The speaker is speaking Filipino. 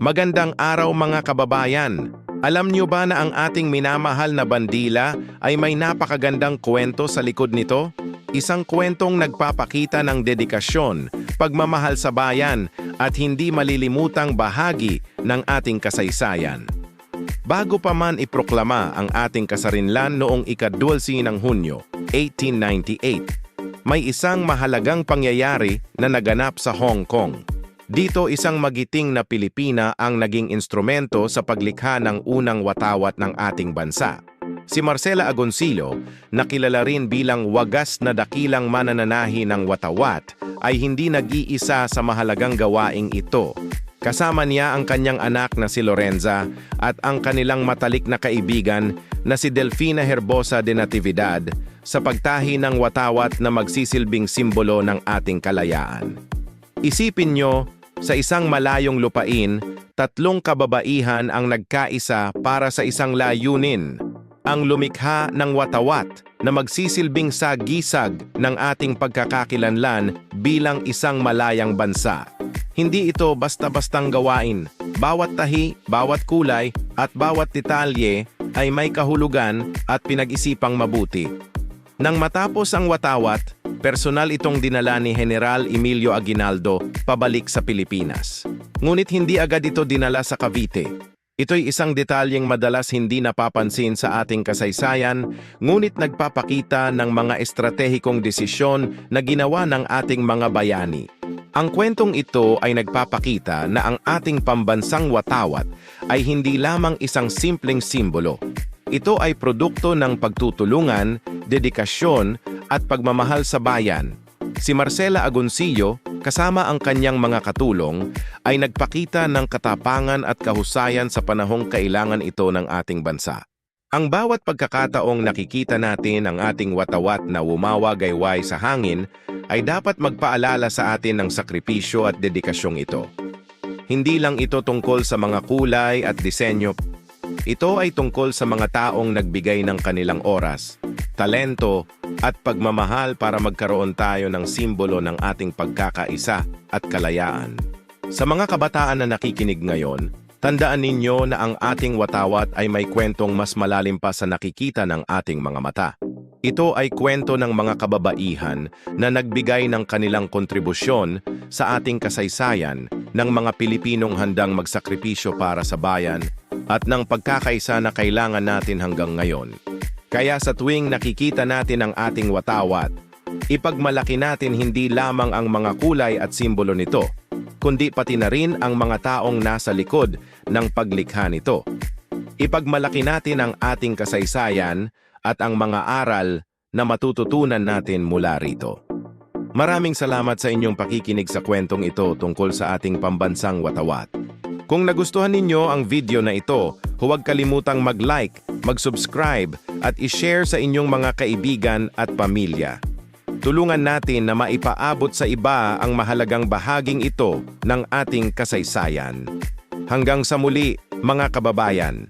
Magandang araw mga kababayan. Alam niyo ba na ang ating minamahal na bandila ay may napakagandang kwento sa likod nito? Isang kwentong nagpapakita ng dedikasyon, pagmamahal sa bayan at hindi malilimutang bahagi ng ating kasaysayan. Bago pa man iproklama ang ating kasarinlan noong ikadwalsi ng Hunyo, 1898, may isang mahalagang pangyayari na naganap sa Hong Kong. Dito isang magiting na Pilipina ang naging instrumento sa paglikha ng unang watawat ng ating bansa. Si Marcela Agoncillo, na kilala rin bilang wagas na dakilang manananahi ng watawat, ay hindi nag-iisa sa mahalagang gawaing ito. Kasama niya ang kanyang anak na si Lorenza at ang kanilang matalik na kaibigan na si Delfina Herbosa de Natividad sa pagtahi ng watawat na magsisilbing simbolo ng ating kalayaan. Isipin nyo, sa isang malayong lupain, tatlong kababaihan ang nagkaisa para sa isang layunin, ang lumikha ng watawat na magsisilbing sagisag ng ating pagkakakilanlan bilang isang malayang bansa. Hindi ito basta-bastang gawain. Bawat tahi, bawat kulay, at bawat detalye ay may kahulugan at pinag-isipang mabuti. Nang matapos ang watawat, personal itong dinala ni General Emilio Aguinaldo pabalik sa Pilipinas. Ngunit hindi agad ito dinala sa Cavite. Ito'y isang detalyeng madalas hindi napapansin sa ating kasaysayan, ngunit nagpapakita ng mga estratehikong desisyon na ginawa ng ating mga bayani. Ang kwentong ito ay nagpapakita na ang ating pambansang watawat ay hindi lamang isang simpleng simbolo. Ito ay produkto ng pagtutulungan, dedikasyon at pagmamahal sa bayan. Si Marcela Agoncillo, kasama ang kanyang mga katulong, ay nagpakita ng katapangan at kahusayan sa panahong kailangan ito ng ating bansa. Ang bawat pagkakataong nakikita natin ang ating watawat na umawagayway sa hangin ay dapat magpaalala sa atin ng sakripisyo at dedikasyong ito. Hindi lang ito tungkol sa mga kulay at disenyo. Ito ay tungkol sa mga taong nagbigay ng kanilang oras, talento at pagmamahal para magkaroon tayo ng simbolo ng ating pagkakaisa at kalayaan. Sa mga kabataan na nakikinig ngayon, tandaan ninyo na ang ating watawat ay may kwentong mas malalim pa sa nakikita ng ating mga mata. Ito ay kwento ng mga kababaihan na nagbigay ng kanilang kontribusyon sa ating kasaysayan ng mga Pilipinong handang magsakripisyo para sa bayan at ng pagkakaisa na kailangan natin hanggang ngayon. Kaya sa tuwing nakikita natin ang ating watawat, ipagmalaki natin hindi lamang ang mga kulay at simbolo nito, kundi pati na rin ang mga taong nasa likod ng paglikha nito. Ipagmalaki natin ang ating kasaysayan at ang mga aral na matututunan natin mula rito. Maraming salamat sa inyong pakikinig sa kwentong ito tungkol sa ating pambansang watawat. Kung nagustuhan ninyo ang video na ito, huwag kalimutang mag-like, mag-subscribe at i-share sa inyong mga kaibigan at pamilya. Tulungan natin na maipaabot sa iba ang mahalagang bahaging ito ng ating kasaysayan. Hanggang sa muli, mga kababayan.